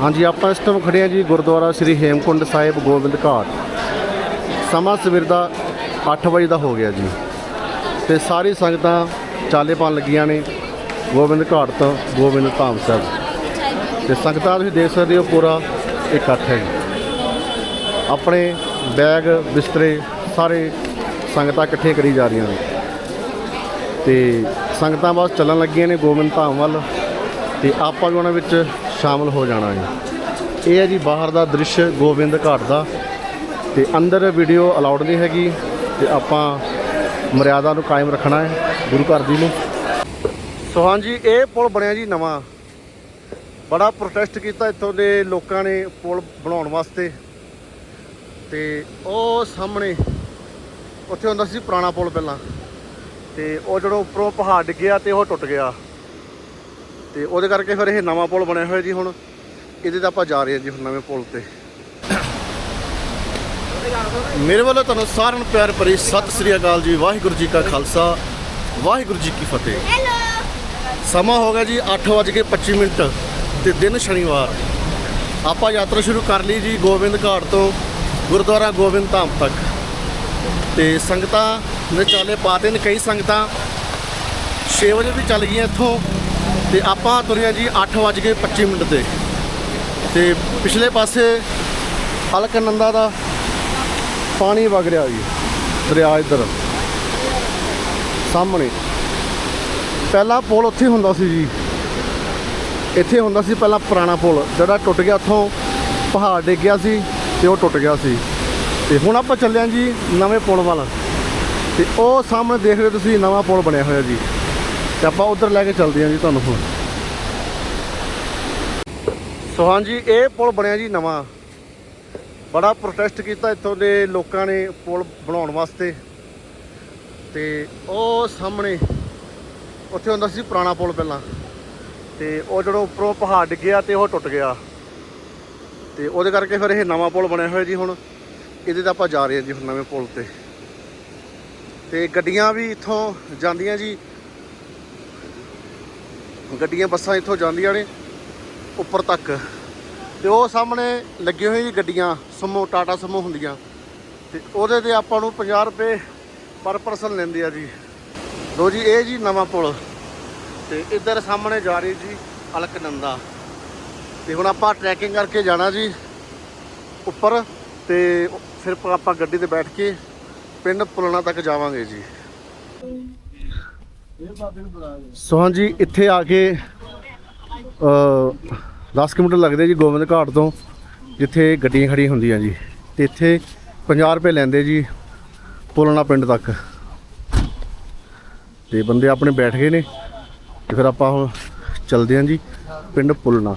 ਹਾਂਜੀ, ਆਪਾਂ ਇਸ ਟਾਈਮ ਖੜੇ ਹਾਂ ਜੀ ਗੁਰਦੁਆਰਾ ਸ੍ਰੀ ਹੇਮਕੁੰਡ ਸਾਹਿਬ ਗੋਬਿੰਦ ਘਾਟ। ਸਮਾਂ ਸਵੇਰ ਦਾ 8 ਵਜੇ ਦਾ ਹੋ ਗਿਆ ਜੀ। ਤੇ ਸਾਰੀ ਸੰਗਤਾਂ ਚਾਲੇ ਪਾਉਣ ਲੱਗੀਆਂ ਨੇ ਗੋਬਿੰਦ ਘਾਟ ਤੋਂ ਗੋਬਿੰਦ ਧਾਮ ਸਾਹਿਬ। ਤੇ ਸੰਗਤਾਂ ਤੁਸੀਂ ਦੇਖ ਸਕਦੇ ਹੋ ਪੂਰਾ ਇਕੱਠ ਹੈ ਆਪਣੇ ਬੈਗ ਬਿਸਤਰੇ ਸਾਰੇ ਸੰਗਤਾਂ ਇਕੱਠੇ ਕਰੀ ਜਾ ਰਹੀਆਂ ਨੇ। ਤੇ ਸੰਗਤਾਂ ਬਸ ਚੱਲਣ ਲੱਗੀਆਂ ਨੇ ਗੋਬਿੰਦ ਧਾਮ ਵੱਲ। ਤੇ ਆਪਾਂ ਵੀ ਉਹਨਾਂ ਵਿੱਚ ਸ਼ਾਮਲ ਹੋ ਜਾਣਾ ਹੈ। ਇਹ ਹੈ ਜੀ ਬਾਹਰ ਦਾ ਦ੍ਰਿਸ਼ ਗੋਬਿੰਦ ਘਾਟ ਦਾ। ਤੇ ਅੰਦਰ ਵੀਡੀਓ ਅਲਾਉਡ ਨਹੀਂ ਹੈਗੀ। ਤੇ ਆਪਾਂ ਮਰਿਆਦਾ ਨੂੰ ਕਾਇਮ ਰੱਖਣਾ ਹੈ ਗੁਰੂ ਘਰ ਦੀ ਨੂੰ। ਸੋ ਹਾਂਜੀ ਇਹ ਪੁਲ ਬਣਿਆ ਜੀ ਨਵਾਂ। ਬੜਾ ਪ੍ਰੋਟੈਸਟ ਕੀਤਾ ਇੱਥੋਂ ਦੇ ਲੋਕਾਂ ਨੇ ਪੁਲ ਬਣਾਉਣ ਵਾਸਤੇ। ਤੇ ਉਹ ਸਾਹਮਣੇ ਉੱਥੇ ਹੁੰਦਾ ਸੀ ਪੁਰਾਣਾ ਪੁਲ ਪਹਿਲਾਂ। ਤੇ ਉਹ ਜਦੋਂ ਉੱਪਰੋਂ ਪਹਾੜ ਡਿੱਗਿਆ ਤੇ ਉਹ ਟੁੱਟ ਗਿਆ। ਤੇ ਉਹਦੇ ਕਰਕੇ ਫਿਰ ਇਹ ਨਵਾਂ ਪੁਲ ਬਣਿਆ ਹੋਇਆ ਜੀ ਹੁਣ। ਇਹਦੇ ਤੇ ਆਪਾਂ ਜਾ ਰਹੇ ਹਾਂ ਜੀ ਹੁਣ ਨਵੇਂ ਪੁਲ ਤੇ। ਮੇਰੇ ਵੱਲੋਂ ਤੁਹਾਨੂੰ ਸਾਰਿਆਂ ਨੂੰ ਪਿਆਰ ਭਰੀ ਸਤਿ ਸ੍ਰੀ ਅਕਾਲ ਜੀ ਵਾਹਿਗੁਰੂ ਜੀ ਕਾ ਖਾਲਸਾ ਵਾਹਿਗੁਰੂ ਜੀ ਕੀ ਫਤਿਹ। ਸਮਾਂ ਹੋ ਗਿਆ ਜੀ 8:25 ਮਿੰਟ ਤੇ ਦਿਨ ਸ਼ਨੀਵਾਰ। ਆਪਾਂ ਯਾਤਰਾ ਸ਼ੁਰੂ ਕਰ ਲਈ ਜੀ ਗੋਬਿੰਦ ਘਾਟ ਤੋਂ ਗੁਰਦੁਆਰਾ ਗੋਬਿੰਦ ਧਾਮ ਤੱਕ। ਤੇ ਸੰਗਤਾਂ ਨੇ ਚਾਲੇ ਪਾਤੇ ਨੇ ਕਈ ਸੰਗਤਾਂ। 6 ਵਜੇ ਵੀ ਚੱਲ ਗਈਆਂ ਇੱਥੋਂ। ਤੇ ਆਪਾਂ ਤੁਰਿਆ ਜੀ 8:25 ਮਿੰਟ ਤੇ। ਤੇ ਪਿਛਲੇ ਪਾਸੇ ਅਲਕਨੰਦਾ ਦਾ ਪਾਣੀ ਵਗ ਰਿਹਾ ਜੀ, ਦਰਿਆ ਇੱਧਰ। ਸਾਹਮਣੇ। ਪਹਿਲਾ ਪੁਲ ਉੱਥੇ ਹੁੰਦਾ ਸੀ ਜੀ। ਇੱਥੇ ਹੁੰਦਾ ਸੀ ਪਹਿਲਾਂ ਪੁਰਾਣਾ ਪੁਲ, ਜਿਹੜਾ ਟੁੱਟ ਗਿਆ ਉੱਥੋਂ ਪਹਾੜ ਡਿੱਗ ਗਿਆ ਸੀ ਤੇ ਉਹ ਟੁੱਟ ਗਿਆ ਸੀ। ਤੇ ਹੁਣ ਆਪਾਂ ਚੱਲਿਆ ਜੀ ਨਵੇਂ ਪੁਲ ਵੱਲ। ਤੇ ਉਹ ਸਾਹਮਣੇ ਦੇਖ ਰਹੇ ਹੋ ਤੁਸੀਂ ਨਵਾਂ ਪੁਲ ਬਣਿਆ ਹੋਇਆ ਜੀ। ਤੇ ਆਪਾਂ ਉਧਰ ਲੈ ਕੇ ਚੱਲਦੇ ਹਾਂ ਜੀ ਤੁਹਾਨੂੰ ਹੁਣ। ਸੋ ਹਾਂਜੀ, ਇਹ ਪੁਲ ਬਣਿਆ ਜੀ ਨਵਾਂ। ਬੜਾ ਪ੍ਰੋਟੈਸਟ ਕੀਤਾ ਇੱਥੋਂ ਦੇ ਲੋਕਾਂ ਨੇ ਪੁਲ ਬਣਾਉਣ ਵਾਸਤੇ। ਤੇ ਉਹ ਸਾਹਮਣੇ ਉੱਥੇ ਹੁੰਦਾ ਸੀ ਪੁਰਾਣਾ ਪੁਲ ਪਹਿਲਾਂ। ਤੇ ਉਹ ਜਦੋਂ ਉੱਪਰੋਂ ਪਹਾੜ ਡਿੱਗਿਆ ਤੇ ਉਹ ਟੁੱਟ ਗਿਆ। ਤੇ ਉਹਦੇ ਕਰਕੇ ਫਿਰ ਇਹ ਨਵਾਂ ਪੁਲ ਬਣਿਆ ਹੋਇਆ ਜੀ ਹੁਣ। ਇਹਦੇ ਤੇ ਆਪਾਂ ਜਾ ਰਹੇ ਹਾਂ ਜੀ ਹੁਣ ਨਵੇਂ ਪੁਲ ਤੇ। ਤੇ ਗੱਡੀਆਂ ਵੀ ਇੱਥੋਂ ਜਾਂਦੀਆਂ ਜੀ। ਗੱਡੀਆਂ ਬੱਸਾਂ ਇੱਥੋਂ ਜਾਂਦੀਆਂ ਨੇ ਉੱਪਰ ਤੱਕ। ਤੇ ਉਹ ਸਾਹਮਣੇ ਲੱਗੇ ਹੋਏ ਜੀ ਗੱਡੀਆਂ, ਸਮੋ, ਟਾਟਾ ਸਮੋ ਹੁੰਦੀਆਂ। ਤੇ ਉਹਦੇ ਤੇ ਆਪਾਂ ਨੂੰ 50 ਰੁਪਏ ਪਰ ਪਰਸਨ ਲੈਂਦੇ ਆ ਜੀ। ਲੋ ਜੀ, ਇਹ ਜੀ ਨਵਾਂ ਪੁਲ। ਤੇ ਇੱਧਰ ਸਾਹਮਣੇ ਜਾ ਰਹੀ ਜੀ ਅਲਕਨੰਦਾ। ਤੇ ਹੁਣ ਆਪਾਂ ਟਰੈਕਿੰਗ ਕਰਕੇ ਜਾਣਾ ਜੀ ਉੱਪਰ। ਤੇ ਫਿਰ ਆਪਾਂ ਗੱਡੀ ਤੇ ਬੈਠ ਕੇ ਪਿੰਡ ਪੁਲਣਾ ਤੱਕ ਜਾਵਾਂਗੇ ਜੀ। ਸੋ ਜੀ ਇੱਥੇ ਆ ਕੇ ਅ 10 ਕਿਲੋਮੀਟਰ ਲੱਗਦੇ ਜੀ ਗੋਬਿੰਦ ਘਾਟ ਤੋਂ, ਜਿੱਥੇ ਗੱਡੀਆਂ ਖੜੀਆਂ ਹੁੰਦੀਆਂ ਜੀ। ਤੇ ਇੱਥੇ 50 ਰੁਪਏ ਲੈਂਦੇ ਜੀ ਪੁਲਣਾ ਪਿੰਡ ਤੱਕ। ਤੇ ਬੰਦੇ ਆਪਣੇ ਬੈਠ ਗਏ ਨੇ, ਤੇ ਫਿਰ ਆਪਾਂ ਹੁਣ ਚੱਲਦੇ ਹਾਂ ਜੀ ਪਿੰਡ ਪੁਲਣਾ।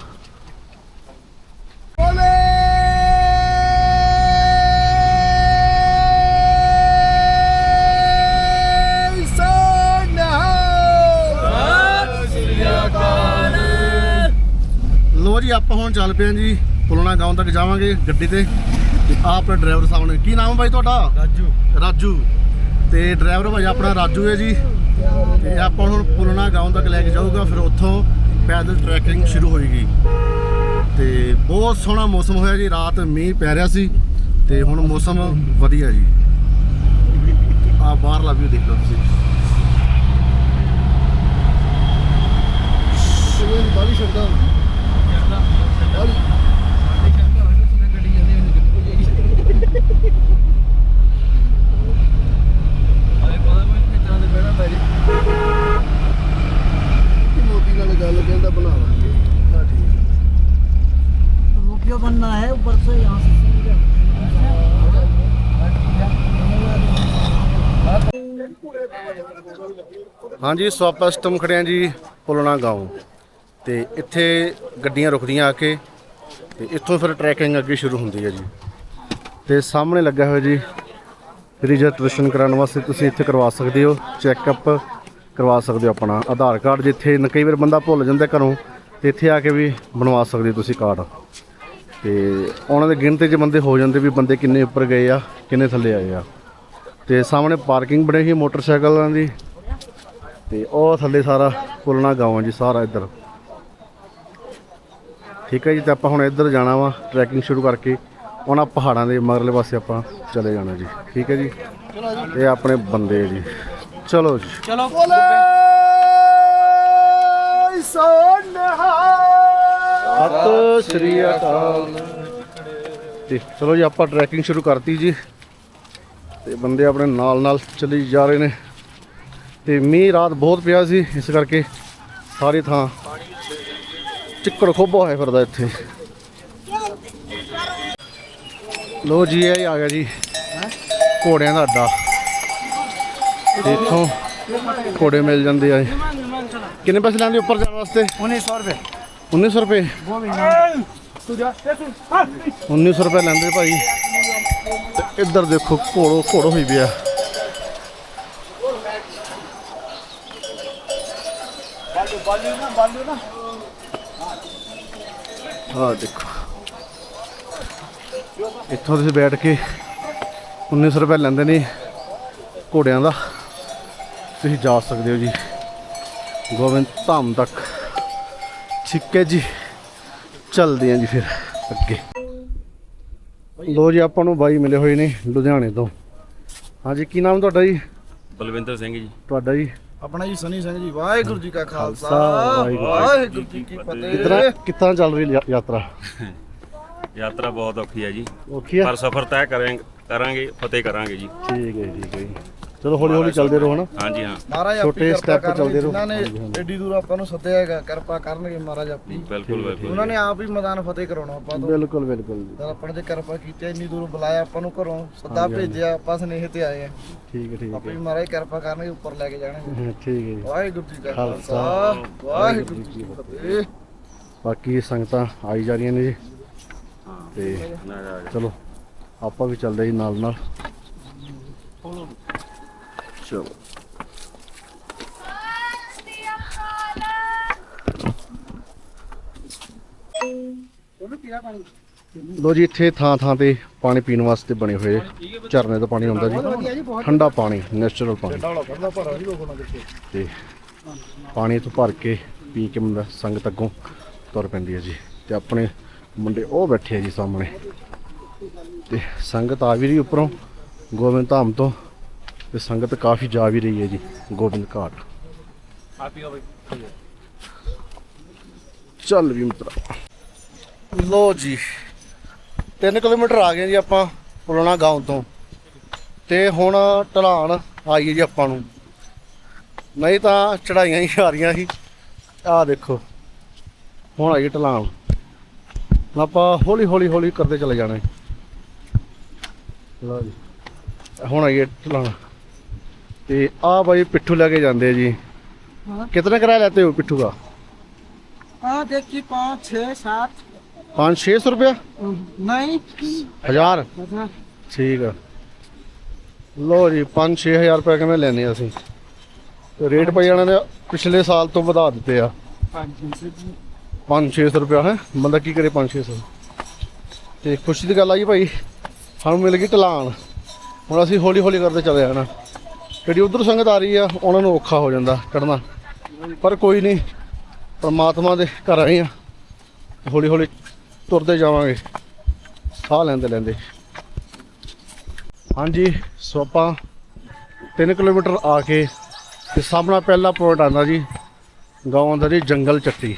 ਨੂੰ ਚੱਲ ਪਿਆ ਜੀ ਪੁਲਣਾ ਗਾਉਂ ਤੱਕ ਜਾਵਾਂਗੇ ਗੱਡੀ ਤੇ। ਆ ਆਪਣਾ ਡਰਾਈਵਰ ਸਾਹਿਬ ਨੇ। ਕੀ ਨਾਮ ਹੈ ਬਾਈ ਤੁਹਾਡਾ? ਰਾਜੂ। ਰਾਜੂ। ਤੇ ਡਰਾਈਵਰ ਭਾਈ ਆਪਣਾ ਰਾਜੂ ਹੈ ਜੀ। ਤੇ ਆਪਾਂ ਹੁਣ ਪੁਲਣਾ ਗਾਉਂ ਤੱਕ ਲੈ ਕੇ ਜਾਊਗਾ ਫਿਰ ਉੱਥੋਂ ਪੈਦਲ ਟਰੈਕਿੰਗ ਸ਼ੁਰੂ ਹੋਏਗੀ। ਤੇ ਬਹੁਤ ਸੋਹਣਾ ਮੌਸਮ ਹੋਇਆ ਜੀ ਰਾਤ ਮੀਂਹ ਪੈ ਰਿਹਾ ਸੀ। ਤੇ ਹੁਣ ਮੌਸਮ ਵਧੀਆ ਜੀ। ਆ ਬਾਹਰਲਾ ਵੀ ਦੇਖ ਲਓ ਤੁਸੀਂ। ਬਾਰਿਸ਼ ਹੋ बनना है ऊपर से यहाँ से सीधा ਹਾਂਜੀ ਸੋ ਆਪਾਂ ਇਸ ਟਾਈਮ ਖੜੇ ਹਾਂ ਜੀ ਪੁਲਣਾ ਗਾਉਂ ਤੇ ਇੱਥੇ ਗੱਡੀਆਂ ਰੁਕਦੀਆਂ ਆ ਕੇ ਤੇ ਇੱਥੋਂ ਫਿਰ ਟਰੈਕਿੰਗ ਅੱਗੇ ਸ਼ੁਰੂ ਹੁੰਦੀ ਹੈ ਜੀ। ਤੇ ਸਾਹਮਣੇ ਲੱਗਾ ਹੋਇਆ ਜੀ ਰਜਿਸਟ੍ਰੇਸ਼ਨ ਕਰਾਉਣ ਵਾਸਤੇ ਤੁਸੀਂ ਇੱਥੇ ਕਰਵਾ ਸਕਦੇ ਹੋ ਚੈੱਕਅਪ ਕਰਵਾ ਸਕਦੇ ਹੋ ਆਪਣਾ। ਆਧਾਰ ਕਾਰਡ ਜਿੱਥੇ ਕਈ ਵਾਰ ਬੰਦਾ ਭੁੱਲ ਜਾਂਦਾ ਘਰੋਂ, ਤੇ ਇੱਥੇ ਆ ਕੇ ਵੀ ਬਣਵਾ ਸਕਦੇ ਹੋ ਤੁਸੀਂ ਕਾਰਡ। ਤੇ ਉਹਨਾਂ ਦੇ ਗਿਣਤੀ 'ਚ ਬੰਦੇ ਹੋ ਜਾਂਦੇ ਵੀ ਬੰਦੇ ਕਿੰਨੇ ਉੱਪਰ ਗਏ ਆ, ਕਿੰਨੇ ਥੱਲੇ ਆਏ ਆ। ਤੇ ਸਾਹਮਣੇ ਪਾਰਕਿੰਗ ਬਣੀ ਸੀ ਮੋਟਰਸਾਈਕਲਾਂ ਦੀ, ਤੇ ਉਹ ਥੱਲੇ ਸਾਰਾ ਪੁਲਣਾ ਗਾਵਾਂ ਜੀ, ਸਾਰਾ ਇੱਧਰ। ਠੀਕ ਹੈ ਜੀ ਤੇ ਆਪਾਂ ਹੁਣ ਇੱਧਰ ਜਾਣਾ ਵਾ ਟਰੈਕਿੰਗ ਸ਼ੁਰੂ ਕਰਕੇ। ਉਹਨਾਂ ਪਹਾੜਾਂ ਦੇ ਮਗਰਲੇ ਪਾਸੇ ਆਪਾਂ ਚਲੇ ਜਾਣਾ ਜੀ ਠੀਕ ਹੈ ਜੀ? ਇਹ ਆਪਣੇ ਬੰਦੇ ਜੀ। ਚਲੋ ਜੀ। चलो ਸਤਿ ਸ਼੍ਰੀ ਅਕਾਲ। ਤੇ ਚਲੋ ਜੀ ਆਪਾਂ ਟਰੈਕਿੰਗ ਸ਼ੁਰੂ ਕਰਤੀ ਜੀ। ਤੇ ਬੰਦੇ ਆਪਣੇ ਨਾਲ ਨਾਲ ਚੱਲੀ ਜਾ ਰਹੇ ਨੇ। ਤੇ ਮੀਂਹ ਰਾਤ ਬਹੁਤ ਪਿਆ ਸੀ ਇਸ ਕਰਕੇ ਸਾਰੀ ਥਾਂ ਚਿੱਕੜ ਖੋਬਾ ਹੋਇਆ ਫਿਰਦਾ ਇੱਥੇ ਲੋ ਜੀ ਇਹ ਆ ਗਿਆ ਜੀ ਘੋੜਿਆਂ ਦਾ ਅੱਡਾ ਇੱਥੋਂ ਘੋੜੇ ਮਿਲ ਜਾਂਦੇ ਆ ਕਿੰਨੇ ਪੈਸੇ ਲੈਂਦੇ ਉੱਪਰ ਜਾਣ ਵਾਸਤੇ 1900 ਰੁਪਏ 1900 ਰੁਪਏ 1900 ਰੁਪਏ ਲੈਂਦੇ ਭਾਈ ਇੱਧਰ ਦੇਖੋ ਘੋੜੋ ਘੋੜੋ ਹੋਈ ਪਿਆ ਬਾਲੂ ਨਾ ਬਾਲੂ ਨਾ ਆਹ ਦੇਖੋ। ਇੱਥੋਂ ਤੁਸੀਂ ਬੈਠ ਕੇ 1900 ਰੁਪਏ ਲੈਂਦੇ ਨੇ ਘੋੜਿਆਂ ਦਾ। ਤੁਸੀਂ ਜਾ ਸਕਦੇ ਹੋ ਜੀ। ਗੋਬਿੰਦ ਧਾਮ ਤੱਕ। ਠੀਕ ਹੈ ਜੀ। ਚੱਲਦੇ ਆਂ ਜੀ ਫਿਰ ਅੱਗੇ। ਲੋ ਜੀ ਆਪਾਂ ਨੂੰ ਬਾਈ ਮਿਲੇ ਹੋਏ ਨੇ ਲੁਧਿਆਣੇ ਤੋਂ। ਹਾਂਜੀ ਕੀ ਨਾਮ ਤੁਹਾਡਾ ਜੀ? ਬਲਵਿੰਦਰ ਸਿੰਘ ਜੀ। ਤੁਹਾਡਾ ਜੀ? ਆਪਣਾ ਜੀ ਸਨੀ ਸਿੰਘ ਜੀ ਵਾਹਿਗੁਰੂ ਜੀ ਕਾ ਖਾਲਸਾ ਵਾਹਿਗੁਰੂ ਵਾਹਿਗੁਰੂ ਜੀ ਕੀ ਫਤਿਹ। ਕਿਤਨਾ ਚੱਲ ਰਹੀ ਯਾ- ਯਾਤਰਾ? ਯਾਤਰਾ ਬਹੁਤ ਔਖੀ ਹੈ ਜੀ। ਔਖੀ ਪਰ ਸਫ਼ਰ ਤੈਅ ਕਰਾਂਗੇ ਕਰਾਂਗੇ ਫਤਿਹ ਕਰਾਂਗੇ ਜੀ। ਠੀਕ ਹੈ ਜੀ, ਠੀਕ ਹੈ ਜੀ। ਚਲੋ ਹੌਲੀ ਹੌਲੀ ਚੱਲਦੇ ਰਹੋ ਹਨਾ। ਹਾਂਜੀ ਹਾਂ। ਮਹਾਰਾਜ ਛੋਟੇ ਕਿਰਪਾ ਚੱਲਦੇ ਕਰਨਗੇ। ਰਹੋ। ਜਿਨ੍ਹਾਂ ਨੇ। ਐਡੀ ਦੂਰ ਆਪਾਂ ਨੂੰ ਸੱਦਿਆ ਹੈਗਾ ਕਿਰਪਾ ਕਰਨਗੇ ਮਹਾਰਾਜ ਆਪੀ ਬਿਲਕੁਲ ਬਿਲਕੁਲ। ਉਹਨਾਂ ਨੇ ਆਪ ਹੀ ਮੈਦਾਨ ਫਤਿਹ ਕਰਾਉਣਾ ਆਪਾਂ ਤੋਂ। ਬਿਲਕੁਲ ਬਿਲਕੁਲ ਜੀ। ਤਾਂ ਆਪਾਂ ਨੇ ਤੇ ਕਿਰਪਾ ਕੀਤੀ ਇੰਨੀ ਦੂਰ ਬੁਲਾਇਆ ਆਪਾਂ ਨੂੰ ਘਰੋਂ ਸੱਦਾ। ਭੇਜਿਆ ਆਪਾਂ ਸਨੇਹ ਤੇ ਆਏ ਆ ਠੀਕ ਹੈ ਠੀਕ ਆਪੇ ਮਹਾਰਾਜ ਕਿਰਪਾ ਕਰਨਗੇ ਉੱਪਰ ਲੈ ਕੇ ਜਾਣਗੇ। ਹਾਂ, ਠੀਕ ਹੈ ਜੀ। ਵਾਹਿਗੁਰੂ ਜੀ ਕਾ ਖਾਲਸਾ, ਵਾਹਿਗੁਰੂ ਜੀ ਕੀ ਫਤਿਹ। ਬਾਕੀ ਸੰਗਤਾਂ ਆਈ ਜਾ ਰਹੀਆਂ ਨੇ ਜੀ। ਤੇ। ਚਲੋ ਆਪਾਂ ਵੀ ਚੱਲਦੇ ਜੀ ਨਾਲ ਨਾਲ ਚਲੋ। ਲੋ ਜੀ ਇੱਥੇ ਥਾਂ ਥਾਂ ਤੇ ਪਾਣੀ ਪੀਣ ਵਾਸਤੇ ਬਣੇ ਹੋਏ ਝਰਨੇ ਤੋਂ ਪਾਣੀ ਆਉਂਦਾ ਜੀ। ਠੰਡਾ ਪਾਣੀ ਨੈਚੁਰਲ ਪਾਣੀ। ਤੇ ਪਾਣੀ ਤੋਂ ਭਰ ਕੇ ਪੀ ਕੇ ਮੁੰਡਾ ਸੰਗਤ ਅੱਗੋਂ ਤੁਰ ਪੈਂਦੀ ਹੈ ਜੀ। ਤੇ ਆਪਣੇ ਮੁੰਡੇ ਉਹ ਬੈਠੇ ਆ ਜੀ ਸਾਹਮਣੇ। ਤੇ ਸੰਗਤ ਆ ਵੀ ਰਹੀ ਉੱਪਰੋਂ। ਗੋਬਿੰਦ ਧਾਮ ਤੋਂ ਤੇ ਸੰਗਤ ਕਾਫੀ ਜਾ ਵੀ ਰਹੀ ਹੈ ਜੀ, ਗੋਬਿੰਦ ਘਾਟ। ਚੱਲ ਵੀ ਮਿੱਤਰਾ। ਲੋ ਜੀ 3 ਕਿਲੋਮੀਟਰ ਆ ਗਏ ਜੀ ਆਪਾਂ ਪੁਰਾਣਾ ਗਾਉਂ ਤੋਂ। ਤੇ ਹੁਣ ਢਲਾਣ ਆਈ ਹੈ ਜੀ ਆਪਾਂ ਨੂੰ। ਨਹੀਂ ਤਾਂ ਚੜਾਈਆਂ ਹੀ ਆ ਰਹੀਆਂ ਸੀ। ਆਹ ਦੇਖੋ, ਹੁਣ ਆਈ ਢਲਾਣ ਆਪਾਂ ਹੌਲੀ ਹੌਲੀ ਹੌਲੀ ਕਰਦੇ ਚਲੇ ਜਾਣਾ ਹੈ। ਲਓ ਜੀ, ਹੁਣ ਆਈ ਢਲਾਣ ਤੇ ਆ ਬਾਈ ਪਿੱਠੂ ਲੈ ਕੇ ਜਾਂਦੇ ਆ ਜੀ हाँ कितना किराया लेते हो पिट्ठू का हाँ देखिए पाँच छः सात पाँच छः सौ रुपया नहीं ਹਜ਼ਾਰ अच्छा ਠੀਕ ਆ ਲੋ ਜੀ 5-6000 ਰੁਪਏ ਕਿਵੇਂ ਲੈਨੇ ਆ ਅਸੀਂ ਤੇ ਰੇਟ ਪਈ ਜਾਣਾ ਨੇ ਪਿਛਲੇ ਸਾਲ ਤੋਂ ਵਧਾ ਦਿੱਤੇ ਆ पाँच छः से 5-600 ਰੁਪਇਆ ਹੈ ਬੰਦਾ ਕੀ ਕਰੇ 5-600 ਤੇ ਖੁਸ਼ੀ ਦੀ ਗੱਲ ਆਈ ਭਾਈ ਸਾਨੂੰ ਮਿਲ ਗਈ ਢਲਾਣ ਹੁਣ ਅਸੀਂ ਹੌਲੀ ਹੌਲੀ ਕਰਦੇ ਚੱਲੇ ਜਾਣਾ ਜਿਹੜੀ ਉਧਰ ਸੰਗਤ ਆ ਰਹੀ ਆ, ਉਹਨਾਂ ਨੂੰ ਔਖਾ ਹੋ ਜਾਂਦਾ ਚੜਨਾ ਪਰ ਕੋਈ ਨਹੀਂ, ਪਰਮਾਤਮਾ ਦੇ ਘਰ ਆਏ ਆ। ਹੌਲੀ ਹੌਲੀ ਤੁਰਦੇ ਜਾਵਾਂਗੇ, ਸਾਹ ਲੈਂਦੇ ਲੈਂਦੇ। ਹਾਂਜੀ, ਸੋ ਆਪਾਂ 3 ਕਿਲੋਮੀਟਰ ਆ ਕੇ ਤੇ ਸਾਹਮਣਾ ਪਹਿਲਾ ਪੁਆਇੰਟ ਆਉਂਦਾ ਜੀ, ਗਾਉਂ ਦਾ ਜੀ ਜੰਗਲ ਚੱਟੀ।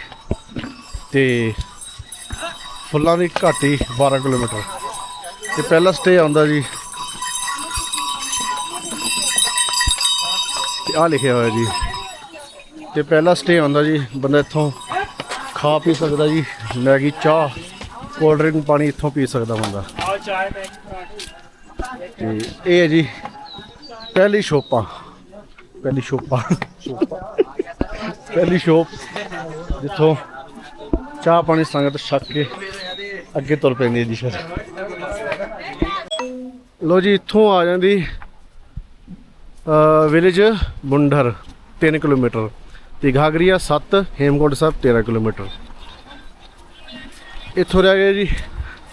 ਤੇ ਫੁੱਲਾਂ ਦੀ ਘਾਟੀ 12 ਕਿਲੋਮੀਟਰ। ਤੇ ਪਹਿਲਾ ਸਟੇ ਆਉਂਦਾ ਜੀ ਤੇ ਆ ਲਿਖਿਆ ਹੋਇਆ ਜੀ। ਤੇ ਪਹਿਲਾ ਸਟੇ ਆਉਂਦਾ ਜੀ, ਬੰਦਾ ਇੱਥੋਂ ਖਾ ਪੀ ਸਕਦਾ ਜੀ, ਮੈਗੀ, ਚਾਹ ਕੋਲਡ ਡਰਿੰਕ ਪਾਣੀ ਇੱਥੋਂ ਪੀ ਸਕਦਾ ਬੰਦਾ। ਤੇ ਇਹ ਹੈ ਜੀ, ਪਹਿਲੀ ਸ਼ੋਪਾਂ। ਪਹਿਲੀ ਸ਼ੋਪਾਂ। ਪਹਿਲੀ ਸ਼ੋਪ ਜਿੱਥੋਂ ਚਾਹ ਪਾਣੀ ਸੰਗਤ ਛੱਕ ਕੇ ਅੱਗੇ ਤੁਰ ਪੈਂਦੀ ਹੈ ਜੀ ਫਿਰ। ਲੋ ਜੀ, ਇੱਥੋਂ ਆ ਜਾਂਦੀ ਵਿਲੇਜ ਬੁੰਡਰ 3 ਕਿਲੋਮੀਟਰ ਤੇ ਘਾਗਰੀਆ 7 ਹੇਮਕੋਟ ਸਾਹਿਬ 13 ਕਿਲੋਮੀਟਰ। ਇੱਥੋਂ ਰਹਿ ਗਿਆ ਜੀ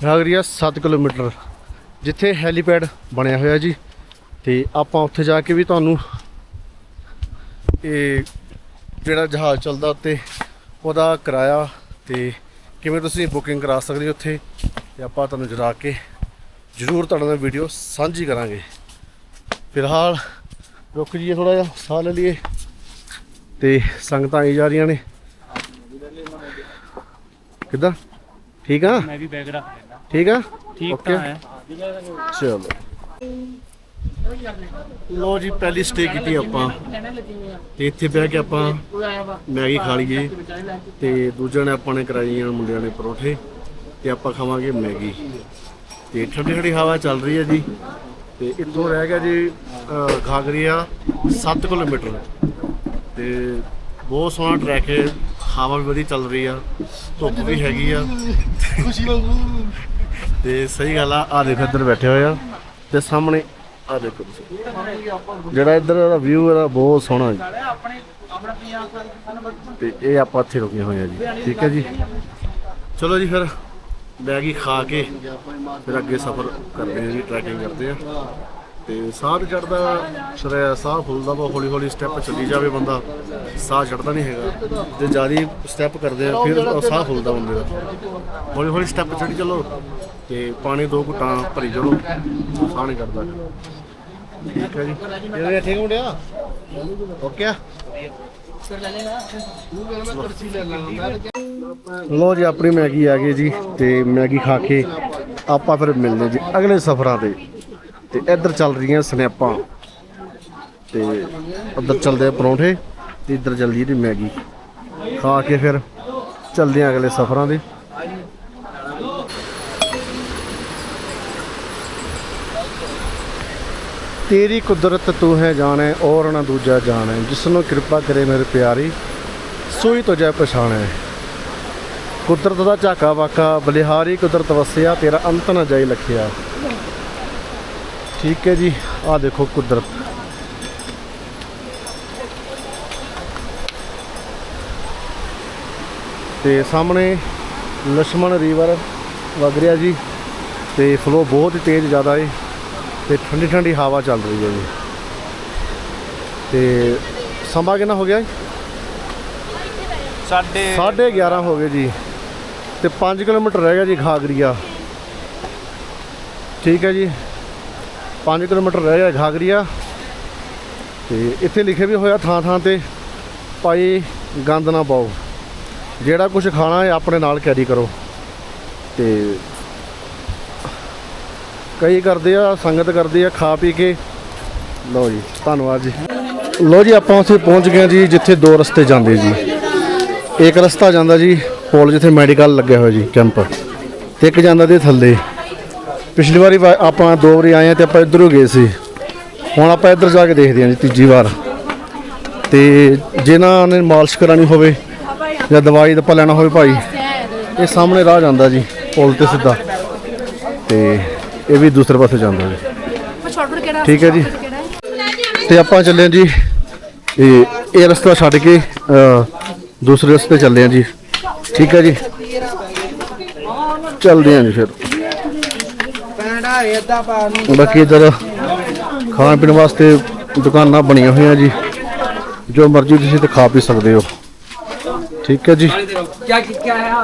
ਘਾਗਰੀਆ 7 ਕਿਲੋਮੀਟਰ, ਜਿੱਥੇ ਹੈਲੀਪੈਡ ਬਣਿਆ ਹੋਇਆ ਜੀ। ਤੇ ਆਪਾਂ ਉੱਥੇ ਜਾ ਕੇ ਵੀ ਤੁਹਾਨੂੰ ਇਹ ਜਿਹੜਾ ਜਹਾਜ਼ ਚੱਲਦਾ ਉੱਤੇ, ਉਹਦਾ ਕਿਰਾਇਆ ਤੇ ਕਿਵੇਂ ਤੁਸੀਂ ਬੁਕਿੰਗ ਕਰਾ ਸਕਦੇ ਹੋ ਉੱਥੇ, ਤੇ ਆਪਾਂ ਤੁਹਾਨੂੰ ਜਰਾ ਕੇ ਜ਼ਰੂਰ ਤੁਹਾਡੇ ਨਾਲ ਵੀਡੀਓ ਸਾਂਝੀ ਕਰਾਂਗੇ। ਫਿਲਹਾਲ ਰੁਕ ਜੀਏ ਥੋੜਾ ਜਿਹਾ ਸਾਹ ਲੈ ਲਈਏ। ਤੇ ਸੰਗਤਾਂ ਆਈ ਜਾ ਰਹੀਆਂ ਨੇ। ਕਿੱਦਾਂ? ਠੀਕ ਆ? ਮੈਂ ਵੀ ਬੈਗ ਰੱਖ ਲੈਣਾ ਠੀਕ ਆ? ਠੀਕ. ਤਾਂ ਹੈ। ਚਲੋ। ਲੋ ਜੀ ਪਹਿਲੀ ਸਟੇ ਕੀਤੀ ਆਪਾਂ। ਤੇ ਇੱਥੇ ਬਹਿ ਕੇ ਆਪਾਂ ਮੈਗੀ ਖਾ ਲਈਏ। ਤੇ ਦੂਜਿਆਂ ਨੇ ਆਪਾਂ ਨੇ ਕਰਾਈਆਂ ਮੁੰਡਿਆਂ ਨੇ ਪਰੌਂਠੇ। ਤੇ ਆਪਾਂ ਖਾਵਾਂਗੇ ਮੈਗੀ। ਤੇ ਠੰਡੀ ਠੰਡੀ ਹਵਾ ਚੱਲ ਰਹੀ ਹੈ ਜੀ। ਤੇ ਇੱਥੋਂ ਰਹਿ ਗਿਆ ਜੀ ਘਾਗਰੀਆ 7 ਕਿਲੋਮੀਟਰ। ਤੇ ਬਹੁਤ ਸੋਹਣਾ ਟਰੈਕ ਹੈ ਹਵਾ ਵੀ ਵਧੀਆ ਚੱਲ ਰਹੀ ਆ ਧੁੱਪ ਵੀ ਹੈਗੀ ਆ। ਖੁਸ਼ੀ ਵਾਂਗੂ ਤੇ ਸਹੀ ਗੱਲ ਆ ਆ ਦੇਖੋ ਇੱਧਰ ਬੈਠੇ ਹੋਏ ਆ ਤੇ ਸਾਹਮਣੇ ਆ ਦੇਖੋ ਤੁਸੀਂ। ਜਿਹੜਾ ਇੱਧਰ ਦਾ ਵਿਊ ਹੈ ਬਹੁਤ ਸੋਹਣਾ ਜੀ। ਤੇ ਇਹ ਆਪਾਂ ਇੱਥੇ ਰੁਕੇ ਹੋਏ ਆ ਜੀ ਠੀਕ ਹੈ ਜੀ। ਚਲੋ ਜੀ ਫਿਰ। ਮੈਗੀ ਖਾ ਕੇ ਫਿਰ ਅੱਗੇ ਸਫ਼ਰ ਕਰਦੇ ਆ ਜੀ ਟਰੈਕਿੰਗ ਕਰਦੇ ਆ ਤੇ ਸਾਹ ਚੜਦਾ ਸ਼ਰੇ ਸਾਹ ਫੁੱਲਦਾ ਵਾ ਹੌਲੀ ਹੌਲੀ ਸਟੈਪ ਚੱਲੀ ਜਾਵੇ ਬੰਦਾ ਸਾਹ ਚੜਦਾ ਨਹੀਂ ਹੈਗਾ। ਤੇ ਜ਼ਿਆਦਾ ਸਟੈਪ ਕਰਦੇ ਆ ਫਿਰ ਸਾਹ ਫੁੱਲਦਾ ਬੰਦੇ ਦਾ। ਹੌਲੀ ਹੌਲੀ ਸਟੈਪ ਚੜੀ ਚਲੋ ਤੇ ਪਾਣੀ ਦੋ ਘੁੱਟਾਂ ਭਰੀ ਚਲੋ ਸਾਹ ਨਹੀਂ ਕਰਦਾ ਠੀਕ ਹੈ ਜੀ। ਇਹ ਠੀਕ ਮੁੰਡਿਆ ਓਕੇ ਆ। ਲੋ ਜੀ, ਆਪਣੀ ਮੈਗੀ ਆ ਗਈ ਜੀ ਤੇ ਮੈਗੀ ਖਾ ਕੇ ਆਪਾਂ ਫਿਰ ਮਿਲਦੇ ਜੀ ਅਗਲੇ ਸਫ਼ਰਾਂ ਤੇ। ਤੇ ਇੱਧਰ ਚੱਲ ਰਹੀਆਂ ਸਨੈਪਾਂ। ਤੇ ਉੱਧਰ ਚੱਲਦੇ ਆ ਪਰੌਂਠੇ ਤੇ ਇੱਧਰ ਚੱਲਦੀ ਦੀ ਮੈਗੀ। ਖਾ ਕੇ ਫਿਰ ਚੱਲਦੇ ਆ ਅਗਲੇ ਸਫ਼ਰਾਂ ਦੇ ਤੇਰੀ ਕੁਦਰਤ ਤੂੰ ਹੈ ਜਾਣੇ, ਔਰ ਨਾ ਦੂਜਾ ਜਾਣੇ। ਜਿਸ ਨੂੰ ਕਿਰਪਾ ਕਰੇ ਮੇਰੇ ਪਿਆਰੀ, ਸੋਈ ਤੋ ਜੈ ਪਛਾਣੇ। ਕੁਦਰਤ ਦਾ ਝਾਕਾ ਵਾਕਾ, ਬਲਿਹਾਰੀ ਕੁਦਰਤ ਵਸਿਆ, ਤੇਰਾ ਅੰਤ ਨਾ ਜਾਈ ਲਖਿਆ। ਠੀਕ ਹੈ ਜੀ ਆ ਦੇਖੋ ਕੁਦਰਤ। ਤੇ ਸਾਹਮਣੇ ਲక్ష్మణ ਰੀਵਰ ਵਗ ਰਿਹਾ ਜੀ, ਤੇ ਫਲੋ ਬਹੁਤ ਹੀ ਤੇਜ਼ ਜ਼ਿਆਦਾ ਹੈ ਤੇ ਠੰਡੀ ਠੰਡੀ ਹਵਾ ਚੱਲ ਰਹੀ ਹੈ ਜੀ। ਤੇ ਸਮਾਂ ਕਿੰਨਾ ਹੋ ਗਿਆ? ਸਾਡੇ ਸਾਢੇ 11 ਹੋ ਗਏ ਜੀ। ਤੇ 5 ਕਿਲੋਮੀਟਰ ਰਹਿ ਗਿਆ ਜੀ ਘਾਗਰੀਆ। ਠੀਕ ਹੈ ਜੀ। 5 ਕਿਲੋਮੀਟਰ ਰਹਿ ਗਿਆ ਘਾਗਰੀਆ। ਤੇ ਇੱਥੇ ਲਿਖੇ ਵੀ ਹੋਇਆ ਥਾਂ ਥਾਂ ਤੇ ਭਾਈ ਗੰਦ ਨਾ ਪਾਓ। ਜਿਹੜਾ ਕੁਝ ਖਾਣਾ ਹੈ ਆਪਣੇ ਨਾਲ ਕੈਰੀ ਕਰੋ। ਤੇ ਕਈ ਕਰਦੇ ਆ, ਸੰਗਤ ਕਰਦੇ ਆ, ਖਾ ਪੀ ਕੇ। ਲਓ ਜੀ, ਧੰਨਵਾਦ ਜੀ। ਲਓ ਜੀ, ਆਪਾਂ ਉੱਥੇ ਪਹੁੰਚ ਗਏ ਜੀ, ਜਿੱਥੇ ਦੋ ਰਸਤੇ ਜਾਂਦੇ ਜੀ। ਇੱਕ ਰਸਤਾ ਜਾਂਦਾ ਜੀ, ਪੁਲ ਜਿੱਥੇ ਮੈਡੀਕਲ ਲੱਗਿਆ ਹੋਇਆ ਜੀ, ਕੈਂਪ। ਤੇ ਇੱਕ ਜਾਂਦਾ ਦੇ ਥੱਲੇ। ਪਿਛਲੀ ਵਾਰੀ ਆਪਾਂ ਦੋ ਵਾਰੀ ਆਏ ਆ ਤੇ ਆਪਾਂ ਇੱਧਰੋਂ ਗਏ ਸੀ। ਹੁਣ ਆਪਾਂ ਇੱਧਰ ਜਾ ਕੇ ਦੇਖਦੇ ਹਾਂ ਜੀ, ਤੀਜੀ ਵਾਰ। ਤੇ ਜਿਨ੍ਹਾਂ ਨੇ ਮਾਲਿਸ਼ ਕਰਾਣੀ ਹੋਵੇ ਜਾਂ ਦਵਾਈ ਦਾ ਲੈਣਾ ਹੋਵੇ ਭਾਈ, ਇਹ ਸਾਹਮਣੇ ਰਾਹ ਜਾਂਦਾ ਜੀ, ਪੁਲ ਤੇ ਸਿੱਧਾ। ਤੇ ਇਹ ਵੀ ਦੂਸਰੇ ਪਾਸੇ ਜਾਂਦਾ ਜੀ। ਠੀਕ ਹੈ ਜੀ। ਤੇ ਆਪਾਂ ਚੱਲੇ ਹਾਂ ਜੀ। ਇਹ ਇਹ ਰਸਤਾ ਛੱਡ ਕੇ ਅ, ਦੂਸਰੇ ਰਸਤੇ ਚੱਲਦੇ ਹਾਂ ਜੀ। ਠੀਕ ਹੈ ਜੀ। ਚੱਲਦੇ ਹਾਂ ਜੀ ਫਿਰ। ਬਾਕੀ ਇਧਰ ਖਾਣ ਪੀਣ ਵਾਸਤੇ ਦੁਕਾਨਾਂ ਬਣੀਆਂ ਹੋਈਆਂ ਜੀ। ਜੋ ਮਰਜ਼ੀ ਤੁਸੀਂ ਤੇ ਖਾ ਪੀ ਸਕਦੇ ਹੋ। ਠੀਕ ਹੈ ਜੀ।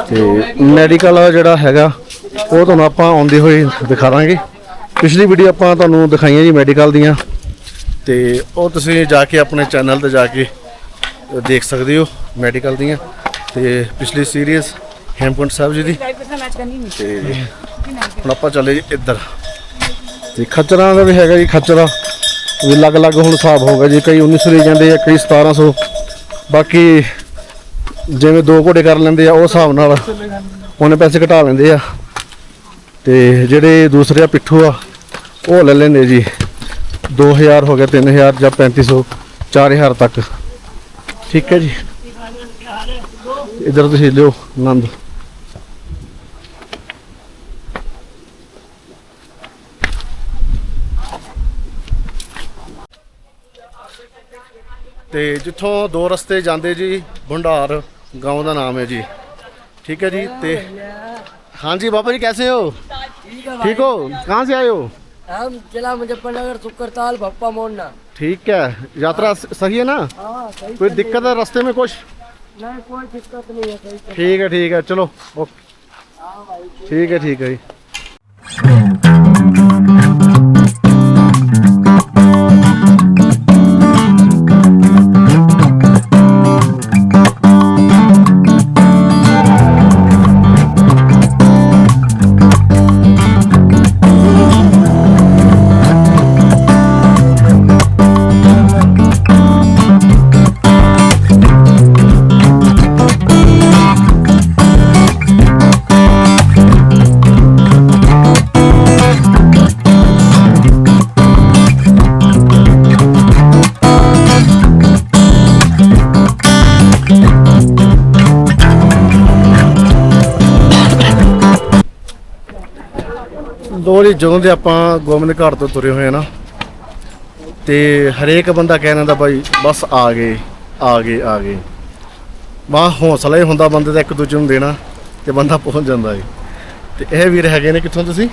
ਤੇ ਮੈਡੀਕਲ ਜਿਹੜਾ ਹੈਗਾ ਉਹ ਤੁਹਾਨੂੰ ਆਪਾਂ ਆਉਂਦੇ ਹੋਏ ਦਿਖਾ ਦਾਂਗੇ। ਪਿਛਲੀ ਵੀਡੀਓ ਆਪਾਂ ਤੁਹਾਨੂੰ ਦਿਖਾਈਆਂ ਜੀ ਮੈਡੀਕਲ ਦੀਆਂ। ਤੇ ਉਹ ਤੁਸੀਂ ਜਾ ਕੇ ਆਪਣੇ ਚੈਨਲ ਤੇ ਜਾ ਕੇ ਦੇਖ ਸਕਦੇ ਹੋ ਮੈਡੀਕਲ ਦੀਆਂ। ਤੇ ਪਿਛਲੀ ਸੀਰੀਜ਼ ਹੇਮਕੁੰਟ ਸਾਹਿਬ ਜੀ ਦੀ। ਤੇ ਹੁਣ ਆਪਾਂ ਚੱਲੇ ਜੀ ਇੱਧਰ। ਤੇ ਖੱਚਰਾਂ ਦਾ ਵੀ ਹੈਗਾ ਜੀ ਖੱਚਰਾ। ਵੀ ਅਲੱਗ-ਅਲੱਗ ਹੁਣ ਹਿਸਾਬ ਹੋ ਗਿਆ ਜੀ। ਕਈ 1900 ਲਈ ਜਾਂਦੇ ਆ, ਕਈ 1700 ਬਾਕੀ ਜਿਵੇਂ ਦੋ ਘੋੜੇ ਕਰ ਲੈਂਦੇ ਆ, ਉਹ ਹਿਸਾਬ ਨਾਲ ਉਹਨੇ ਪੈਸੇ ਘਟਾ ਲੈਂਦੇ ਆ। ਤੇ ਜਿਹੜੇ ਦੂਸਰੇ ਆ ਪਿੱਠੂ ਆ ਉਹ ਲੈ ਲੈਂਦੇ ਜੀ 2000 ਹੋ ਗਿਆ 3000 ਜਾਂ 3500 4000 ਤੱਕ ਠੀਕ ਹੈ ਜੀ ਇਧਰ ਤੁਸੀਂ ਲਿਓ ਆਨੰਦ ਤੇ ਜਿੱਥੋਂ ਦੋ ਰਸਤੇ ਜਾਂਦੇ ਜੀ ਭੰਡਾਰ گاؤں ਦਾ ਨਾਮ ਹੈ ਜੀ ਠੀਕ ਹੈ ਜੀ ਤੇ हाँ जी बाबा जी कैसे हो ठीक हो कहाँ से आए हो हम जिला मुजफ्फरनगर सुकरताल भप्पा मोड़ना ठीक है यात्रा सही है ना आ, सही कोई दिक्कत है रास्ते में कुछ नहीं कोई दिक्कत नहीं है ठीक है ठीक है चलो ओके ठीक है ठीक है ਜੀ ਜਦੋਂ ਦੇ ਆਪਾਂ ਗੋਬਿੰਦ ਘਾਟ ਤੋਂ ਤੁਰੇ ਹੋਏ ਆ ਨਾ ਤੇ ਹਰੇਕ ਬੰਦਾ ਕਹਿ ਦਿੰਦਾ ਬਾਈ ਬਸ ਆ ਗਏ ਆ ਗਏ ਆ ਗਏ। ਵਾਹ ਹੌਸਲਾ ਹੀ ਹੁੰਦਾ ਬੰਦੇ ਦਾ ਇੱਕ ਦੂਜੇ ਨੂੰ ਦੇਣਾ ਤੇ ਬੰਦਾ ਪਹੁੰਚ ਜਾਂਦਾ ਹੈ ਤੇ ਇਹ ਵੀਰ ਹੈਗੇ ਨੇ ਕਿੱਥੋਂ ਤੁਸੀਂ?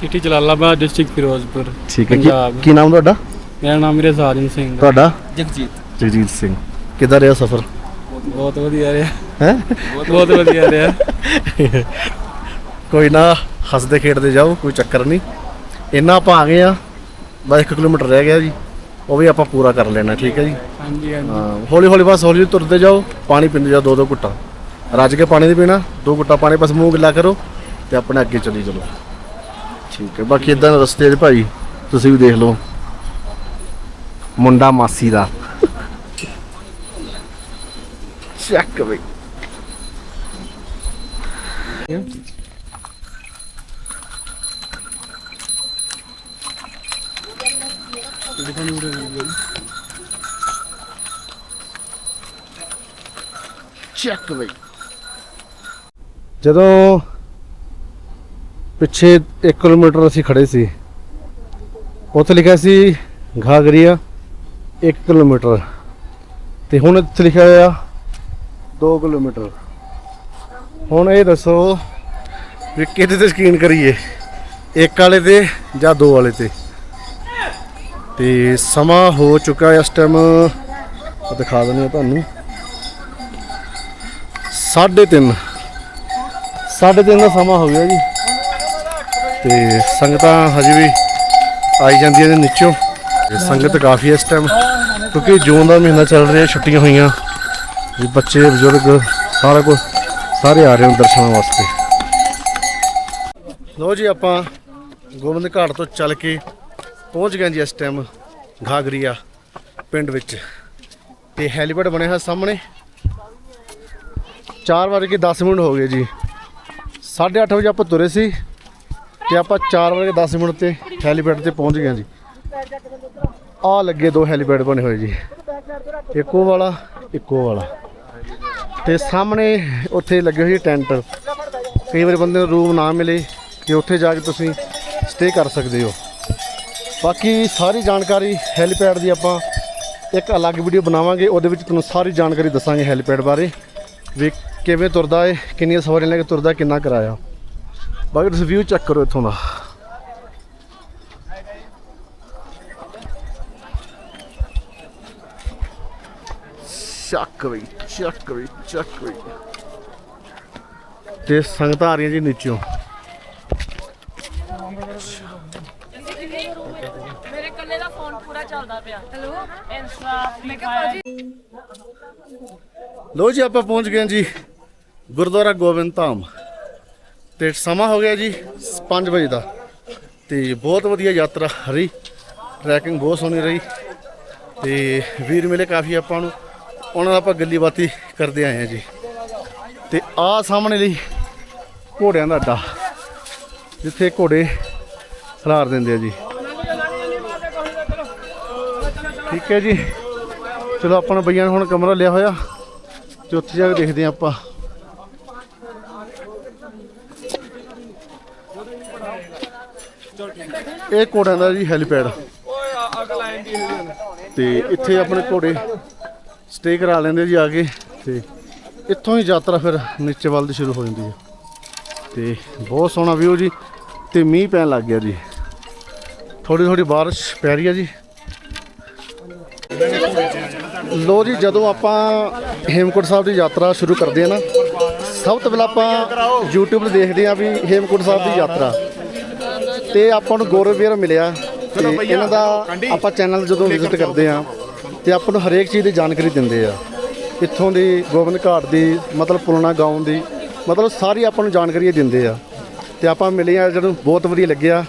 ਸਿਟੀ ਜਲਾਲਾਬਾਦ ਡਿਸਟ੍ਰਿਕਟ ਫਿਰੋਜ਼ਪੁਰ ਠੀਕ ਹੈ। ਕੀ ਕੀ ਨਾਮ ਤੁਹਾਡਾ? ਮੇਰਾ ਨਾਮ ਵੀਰੇ ਸਾਜਨ ਸਿੰਘ ਹੈ। ਤੁਹਾਡਾ? ਜਗਜੀਤ। ਜਗਜੀਤ ਸਿੰਘ। ਕਿੱਦਾਂ ਰਿਹਾ ਸਫ਼ਰ? ਬਹੁਤ ਵਧੀਆ ਰਿਹਾ। ਹੈ? ਬਹੁਤ ਵਧੀਆ ਰਿਹਾ। ਕੋਈ ਨਾ ਹੱਸਦੇ ਖੇਡਦੇ ਜਾਓ ਕੋਈ ਚੱਕਰ ਨਹੀਂ। ਇੰਨਾ ਆਪਾਂ ਆ ਗਏ ਆ ਬਸ 1 ਕਿਲੋਮੀਟਰ ਰਹਿ ਗਿਆ ਜੀ। ਉਹ ਵੀ ਆਪਾਂ ਪੂਰਾ ਕਰ ਲੈਣਾ ਠੀਕ ਹੈ ਜੀ? ਹਾਂਜੀ ਹਾਂਜੀ। ਹਾਂ ਹੌਲੀ ਹੌਲੀ ਬਸ ਹੌਲੀ ਤੁਰਦੇ ਜਾਓ ਪਾਣੀ ਪੀਂਦੇ ਜਾਓ ਦੋ ਦੋ ਘੁੱਟਾਂ। ਰੱਜ ਕੇ ਪਾਣੀ ਨਹੀਂ ਪੀਣਾ ਦੋ ਘੁੱਟਾਂ ਪਾਣੀ ਬਸ ਮੂੰਹ ਗਿੱਲਾ ਕਰੋ ਤੇ ਆਪਣੇ ਅੱਗੇ ਚੱਲੀ ਚਲੋ। ਠੀਕ ਹੈ ਬਾਕੀ ਇਦਾਂ ਦੇ ਰਸਤੇ 'ਚ ਭਾਈ ਤੁਸੀਂ ਵੀ ਦੇਖ ਲਓ। ਮੁੰਡਾ ਮਾਸੀ ਦਾ। ਚੱਕ ਬਈ। ਚੈੱਕ ਬਈ। ਜਦੋਂ ਪਿੱਛੇ 1 ਕਿਲੋਮੀਟਰ ਅਸੀਂ ਖੜੇ ਸੀ, ਉੱਥੇ ਲਿਖਿਆ ਸੀ ਘਾਗਰੀਆ 1 ਕਿਲੋਮੀਟਰ ਤੇ ਹੁਣ ਇੱਥੇ ਲਿਖਿਆ ਹੋਇਆ 2 ਕਿਲੋਮੀਟਰ। ਹੁਣ ਇਹ ਦੱਸੋ ਵੀ ਕਿਹਦੇ ਤੇ ਯਕੀਨ ਕਰੀਏ, ਇੱਕ ਵਾਲੇ ਤੇ ਜਾਂ ਦੋ ਵਾਲੇ ਤੇ? ਤੇ ਸਮਾਂ ਹੋ ਚੁੱਕਾ ਇਸ ਟਾਈਮ ਦਿਖਾ ਦਿੰਦੇ ਆ ਤੁਹਾਨੂੰ। ਸਾਢੇ ਤਿੰਨ। ਸਾਢੇ ਤਿੰਨ ਦਾ ਸਮਾਂ ਹੋ ਗਿਆ ਜੀ। ਤੇ ਸੰਗਤਾਂ ਹਜੇ ਵੀ ਆਈ ਜਾਂਦੀਆਂ ਨੇ ਨੀਚੋਂ। ਤੇ ਸੰਗਤ ਕਾਫੀ ਇਸ ਟਾਈਮ ਕਿਉਂਕਿ ਜੂਨ ਦਾ ਮਹੀਨਾ ਚੱਲ ਰਿਹਾ, ਛੁੱਟੀਆਂ ਹੋਈਆਂ। ਵੀ ਬੱਚੇ, ਬਜ਼ੁਰਗ, ਸਾਰਾ ਕੁਝ ਸਾਰੇ ਆ ਰਹੇ ਹਨ ਦਰਸ਼ਨਾਂ ਵਾਸਤੇ। ਲੋ ਜੀ ਆਪਾਂ ਗੋਬਿੰਦ ਘਾਟ ਤੋਂ ਚੱਲ ਕੇ ਪਹੁੰਚ ਗਏ ਜੀ ਇਸ ਟਾਈਮ ਘਾਗਰੀਆ ਪਿੰਡ ਵਿੱਚ। ਤੇ ਹੈਲੀਪੈਡ ਬਣਿਆ ਹੋਇਆ ਸਾਹਮਣੇ। 4 ਵਜੇ ਕੇ 10 ਮਿੰਟ ਹੋ ਗਏ ਜੀ। 8:30 ਵਜੇ ਆਪਾਂ ਤੁਰੇ ਸੀ ਤੇ ਆਪਾਂ 4 ਵਜੇ 10 ਮਿੰਟ ਤੇ ਹੈਲੀਪੈਡ ਤੇ ਪਹੁੰਚ ਗਏ ਜੀ। ਆ ਲੱਗੇ ਦੋ ਹੈਲੀਪੈਡ ਬਣੇ ਹੋਏ ਜੀ। ਇੱਕੋ ਵਾਲਾ ਇੱਕੋ ਵਾਲਾ। ਤੇ ਸਾਹਮਣੇ ਉੱਥੇ ਲੱਗੇ ਹੋਏ ਟੈਂਟ। ਕਈ ਵਾਰੀ ਬੰਦੇ ਨੂੰ ਰੂਮ ਨਾ ਮਿਲੇ ਕਿ ਉੱਥੇ ਜਾ ਕੇ ਤੁਸੀਂ ਸਟੇ ਕਰ ਸਕਦੇ ਹੋ। ਬਾਕੀ ਸਾਰੀ ਜਾਣਕਾਰੀ ਹੈਲੀਪੈਡ ਦੀ ਆਪਾਂ ਇੱਕ ਅਲੱਗ ਵੀਡੀਓ ਬਣਾਵਾਂਗੇ, ਉਹਦੇ ਵਿੱਚ ਤੁਹਾਨੂੰ ਸਾਰੀ ਜਾਣਕਾਰੀ ਦੱਸਾਂਗੇ ਹੈਲੀਪੈਡ ਬਾਰੇ ਵੀ ਕਿਵੇਂ ਤੁਰਦਾ ਹੈ ਕਿੰਨੀਆਂ ਸਵਾਰੀਆਂ ਲੈ ਕੇ ਤੁਰਦਾ, ਕਿੰਨਾ ਕਿਰਾਇਆ। ਬਾਕੀ ਤੁਸੀਂ ਵਿਊ ਚੈੱਕ ਕਰੋ ਇੱਥੋਂ ਦਾ। ਚੱਕ ਵੀ ਚੱਕ ਵੀ ਚੱਕ ਵੀ ਤੇ ਸੰਗਤਾਂ ਆ ਰਹੀਆਂ ਜੀ ਨੀਚੋਂ ਮੇਰੇ ਕੱਲੇ ਦਾ ਫੋਨ ਪੂਰਾ ਚੱਲਦਾ ਪਿਆ। ਹੈਲੋ ਇੰਸਟਾ ਮੈਂ ਕਿਹਾ ਭਾਜੀ ਲੋ ਜੀ ਆਪਾਂ ਪਹੁੰਚ ਗਏ ਹਾਂ ਜੀ ਗੁਰਦੁਆਰਾ ਗੋਬਿੰਦ ਧਾਮ। ਤੇ ਸਮਾਂ ਹੋ ਗਿਆ ਜੀ 5 ਵਜੇ ਦਾ। ਤੇ ਬਹੁਤ ਵਧੀਆ ਯਾਤਰਾ ਰਹੀ। ਟਰੈਕਿੰਗ ਬਹੁਤ ਸੋਹਣੀ ਰਹੀ। ਤੇ ਵੀਰ ਮਿਲੇ ਕਾਫੀ ਆਪਾਂ ਨੂੰ। ਉਹਨਾਂ ਨਾਲ ਆਪਾਂ ਗੱਲੀ ਬਾਤੀ ਕਰਦੇ ਆਏ ਹਾਂ ਜੀ। ਤੇ ਆ ਸਾਹਮਣੇ ਲਈ ਘੋੜਿਆਂ ਦਾ ਅੱਡਾ ਜਿੱਥੇ ਘੋੜੇ ਖਲਾਰ ਦਿੰਦੇ ਆ ਜੀ। ਠੀਕ ਹੈ ਜੀ। ਚਲੋ, ਆਪਾਂ ਨੇ ਬਈਆਂ ਨੇ ਹੁਣ ਕਮਰਾ ਲਿਆ ਹੋਇਆ। ਤੇ ਉੱਥੇ ਜਾ ਕੇ ਦੇਖਦੇ ਹਾਂ ਆਪਾਂ। ਇਹ ਘੋੜਿਆਂ ਦਾ ਜੀ ਹੈਲੀਪੈਡ। ਤੇ ਇੱਥੇ ਆਪਣੇ ਘੋੜੇ ਸਟੇ ਕਰਾ ਲੈਂਦੇ ਜੀ ਆ ਕੇ। ਤੇ ਇੱਥੋਂ ਹੀ ਯਾਤਰਾ ਫਿਰ ਨੀਚੇ ਵੱਲ ਦੀ ਸ਼ੁਰੂ ਹੋ ਜਾਂਦੀ ਹੈ। ਤੇ ਬਹੁਤ ਸੋਹਣਾ ਵਿਊ ਜੀ। ਤੇ ਮੀਂਹ ਪੈਣ ਲੱਗ ਗਿਆ ਜੀ। ਥੋੜੀ ਥੋੜੀ ਬਾਰਿਸ਼ ਪੈ ਰਹੀ ਹੈ ਜੀ। ਲੋ ਜੀ, ਜਦੋਂ ਆਪਾਂ ਹੇਮਕੁੰਟ ਸਾਹਿਬ ਦੀ ਯਾਤਰਾ ਸ਼ੁਰੂ ਕਰਦੇ ਆ ਨਾ, ਸਭ ਤੋਂ ਪਹਿਲਾਂ ਆਪਾਂ YouTube ਤੇ ਦੇਖਦੇ ਆ ਵੀ ਹੇਮਕੁੰਟ ਸਾਹਿਬ ਦੀ ਯਾਤਰਾ। ਤੇ ਆਪਾਂ ਨੂੰ ਗੌਰਵ ਵੀਰ ਮਿਲਿਆ ਤੇ ਇਹਨਾਂ ਦਾ ਆਪਾਂ ਚੈਨਲ ਜਦੋਂ ਵਿਜ਼ਿਟ ਕਰਦੇ ਆ ਤੇ ਆਪਾਂ ਨੂੰ ਹਰੇਕ ਚੀਜ਼ ਦੀ ਜਾਣਕਾਰੀ ਦਿੰਦੇ ਆ। ਇੱਥੋਂ ਦੀ ਗੋਬਿੰਦ ਘਾਟ ਦੀ, ਮਤਲਬ ਪੁਰਾਣਾ ਗਾਉਂ ਦੀ, ਮਤਲਬ ਸਾਰੀ ਆਪਾਂ ਨੂੰ ਜਾਣਕਾਰੀ ਇਹ ਦਿੰਦੇ ਆ। ਤੇ ਆਪਾਂ ਮਿਲੇ ਆ ਜਦੋਂ ਬਹੁਤ ਵਧੀਆ ਲੱਗਿਆ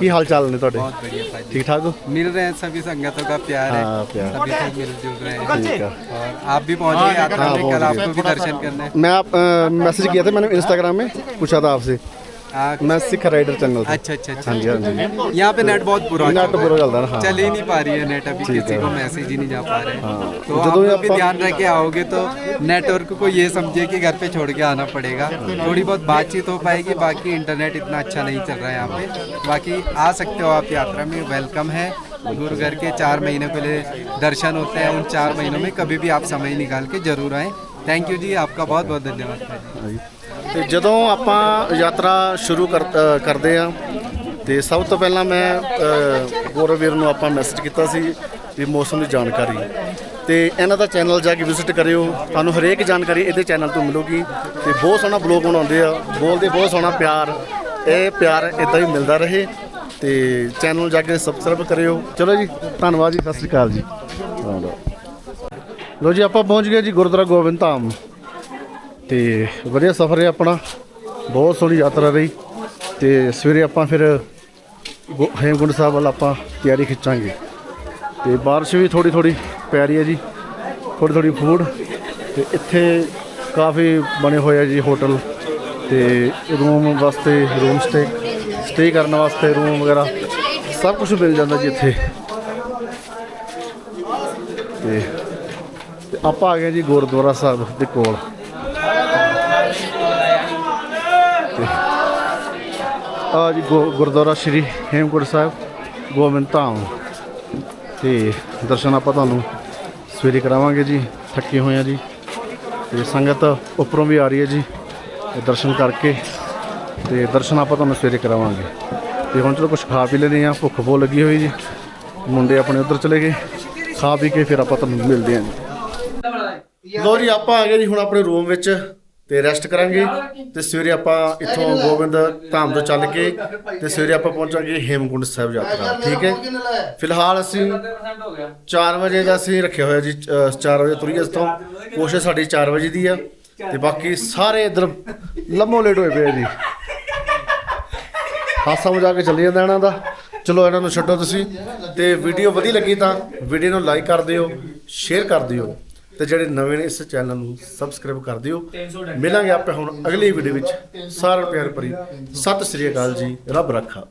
ਕੀ ਹਾਲ ਚਾਲ ਨੇ ਤੁਹਾਡੇ ਠੀਕ ਠਾਕ ਹੋ मिल रहे हैं सभी संगतों का प्यार है हाँ, प्यार। सभी से मिलजुल रहे हैं ठीक है और आप भी पहुंचे यात्रा हाँ, में पहुंच कल गए। आपको भी दर्शन करने मैं आप मैसेज किया था मैंने इंस्टाग्राम में पूछा था आपसे आ, मैं सिख राइडर चैनल से अच्छा अच्छा अच्छा हाँ जी हाँ जी यहाँ पे नेट बहुत बुरा नेट चल रहा है। बुरा चलता है ना, हाँ। चल ही नहीं पा रही है नेट अभी ठीक किसी है। को मैसेज ही नहीं जा पा रहे हाँ। तो आप ਜਦੋਂ ਵੀ लोग भी ਆਪਾਂ- ध्यान रख के आओगे तो नेटवर्क को ये समझिए कि घर पे छोड़ के आना पड़ेगा थोड़ी बहुत बातचीत हो पाएगी बाकी इंटरनेट इतना अच्छा नहीं चल रहा है यहाँ पे बाकी आ सकते हो आप यात्रा में वेलकम है गुरु घर के चार महीने पहले दर्शन होते हैं उन चार महीनों में कभी भी आप समय निकाल के जरूर आएँ थैंक यू जी आपका बहुत बहुत धन्यवाद भाई ਤੇ ਜਦੋਂ ਆਪਾਂ ਯਾਤਰਾ ਸ਼ੁਰੂ ਕਰ- ਕਰਦੇ ਆ ਤੇ ਸਭ ਤੋਂ ਪਹਿਲਾਂ ਮੈਂ ਅ, ਵੀਰ ਨੂੰ ਆਪਾਂ ਮੈਸੇਜ ਕੀਤਾ ਸੀ ਵੀ ਮੌਸਮ ਦੀ ਜਾਣਕਾਰੀ। ਤੇ ਇਹਨਾਂ ਦਾ ਚੈਨਲ ਜਾ ਕੇ ਵਿਜ਼ਿਟ ਕਰਿਓ ਤੁਹਾਨੂੰ ਹਰੇਕ ਜਾਣਕਾਰੀ ਇਹਦੇ ਚੈਨਲ ਤੋਂ ਮਿਲੂਗੀ। ਤੇ ਬਹੁਤ ਸੋਹਣਾ ਬਲੌਗ ਬਣਾਉਂਦੇ ਆ ਬੋਲਦੇ ਬਹੁਤ ਸੋਹਣਾ ਪਿਆਰ ਇਹ ਪਿਆਰ ਇਦਾਂ ਹੀ ਮਿਲਦਾ ਰਹੇ। ਤੇ ਚੈਨਲ ਨੂੰ ਜਾ ਕੇ ਸਬਸਕ੍ਰਾਈਬ ਕਰਿਓ। ਚਲੋ ਜੀ ਧੰਨਵਾਦ ਜੀ ਸਤਿ ਸ਼੍ਰੀ ਅਕਾਲ ਜੀ। ਲੋ ਜੀ ਆਪਾਂ ਪਹੁੰਚ ਗਏ ਜੀ ਗੁਰਦੁਆਰਾ ਗੋਬਿੰਦ ਧਾਮ। ਤੇ ਵਧੀਆ ਸਫ਼ਰ ਰਿਹਾ ਆਪਣਾ। ਬਹੁਤ ਸੋਹਣੀ ਯਾਤਰਾ ਰਹੀ ਤੇ ਸਵੇਰੇ ਆਪਾਂ ਫਿਰ ਗੋ- ਹੇਮਕੁੰਟ ਸਾਹਿਬ ਵੱਲ ਆਪਾਂ ਤਿਆਰੀ ਖਿੱਚਾਂਗੇ। ਤੇ ਬਾਰਿਸ਼ ਵੀ ਥੋੜੀ ਥੋੜੀ ਪੈ ਰਹੀ ਹੈ ਜੀ ਥੋੜੀ ਥੋੜੀ ਫੂਡ। ਤੇ ਇੱਥੇ ਕਾਫੀ ਬਣੇ ਹੋਏ ਆ ਜੀ ਹੋਟਲ ਤੇ ਰੂਮ ਵਾਸਤੇ ਰੂਮ ਸਟੇ ਸਟੇ ਕਰਨ ਵਾਸਤੇ ਰੂਮ ਵਗੈਰਾ ਸਭ ਕੁਝ ਮਿਲ ਜਾਂਦਾ ਜੀ ਇੱਥੇ। ਤੇ ਤੇ ਆਪਾਂ ਆ ਗਏ ਜੀ ਗੁਰਦੁਆਰਾ ਸਾਹਿਬ ਦੇ ਕੋਲ। ਆ ਜੀ ਗੁ- ਗੁਰਦੁਆਰਾ ਸ਼੍ਰੀ ਹੇਮਕੁੰਟ ਸਾਹਿਬ, ਗੋਬਿੰਦ ਧਾਮ। ਤੇ ਦਰਸ਼ਨ ਆਪਾਂ ਤੁਹਾਨੂੰ ਸਵੇਰੇ ਕਰਾਵਾਂਗੇ ਜੀ, ਥੱਕੇ ਹੋਏ ਆ ਜੀ। ਤੇ ਸੰਗਤ ਉੱਪਰੋਂ ਵੀ ਆ ਰਹੀ ਹੈ ਜੀ ਦਰਸ਼ਨ ਕਰਕੇ ਤੇ ਦਰਸ਼ਨ ਆਪਾਂ ਤੁਹਾਨੂੰ ਸਵੇਰੇ ਕਰਾਵਾਂਗੇ। ਤੇ ਹੁਣ ਚਲੋ ਕੁਝ ਖਾ ਪੀ ਲੈਂਦੇ ਆ ਭੁੱਖ ਬਹੁਤ ਲੱਗੀ ਹੋਈ ਜੀ। ਮੁੰਡੇ ਆਪਣੇ ਉੱਧਰ ਚਲੇ ਗਏ, ਖਾ ਪੀ ਕੇ ਫਿਰ ਆਪਾਂ ਤੁਹਾਨੂੰ ਮਿਲਦੇ ਹਾਂ ਜੀ। ਲੋ ਜੀ, ਆਪਾਂ ਆ ਗਏ ਜੀ ਹੁਣ ਆਪਣੇ ਰੂਮ ਵਿੱਚ। ਤੇ ਰੈਸਟ ਕਰਾਂਗੇ ਤੇ ਸਵੇਰੇ ਆਪਾਂ ਇੱਥੋਂ ਗੋਬਿੰਦ ਧਾਮ ਤੋਂ ਚੱਲ ਕੇ ਤੇ ਸਵੇਰੇ ਆਪਾਂ ਪਹੁੰਚਾਂਗੇ ਹੇਮਕੁੰਡ ਸਾਹਿਬ ਯਾਤਰਾ ਠੀਕ ਹੈ? ਫਿਲਹਾਲ ਅਸੀਂ 4 ਵਜੇ ਦਾ ਅਸੀਂ ਰੱਖਿਆ ਹੋਇਆ ਜੀ 4 ਵਜੇ ਤੁਰੀਏ ਇਸ ਤੋਂ ਕੋਸ਼ਿਸ਼ ਸਾਡੀ 4 ਵਜੇ ਦੀ ਆ ਤੇ ਬਾਕੀ ਸਾਰੇ ਇਧਰ ਲੰਮੋ ਲੇਟ ਹੋਏ ਪਏ ਜੀ। ਹਾਸਾ ਮਜ਼ਾ ਕੇ ਚੱਲੀ ਜਾਂਦਾ ਇਹਨਾਂ ਦਾ। ਚਲੋ ਇਹਨਾਂ ਨੂੰ ਛੱਡੋ ਤੁਸੀਂ। ਤੇ ਵੀਡੀਓ ਵਧੀਆ ਲੱਗੀ ਤਾਂ ਵੀਡੀਓ ਨੂੰ ਲਾਈਕ ਕਰ ਦਿਓ ਸ਼ੇਅਰ ਕਰ ਦਿਓ। ਤੇ ਜਿਹੜੇ ਨਵੇਂ ਨੇ ਇਸ ਚੈਨਲ ਨੂੰ ਸਬਸਕ੍ਰਾਈਬ ਕਰ ਦਿਓ। ਮਿਲਾਂਗੇ ਆਪਾਂ ਹੁਣ ਅਗਲੀ ਵੀਡੀਓ ਵਿੱਚ। ਸਾਰਿਆਂ ਨੂੰ ਪਿਆਰ ਭਰੀ। ਸਤਿ ਸ੍ਰੀ ਅਕਾਲ ਜੀ। ਰੱਬ ਰੱਖਾ।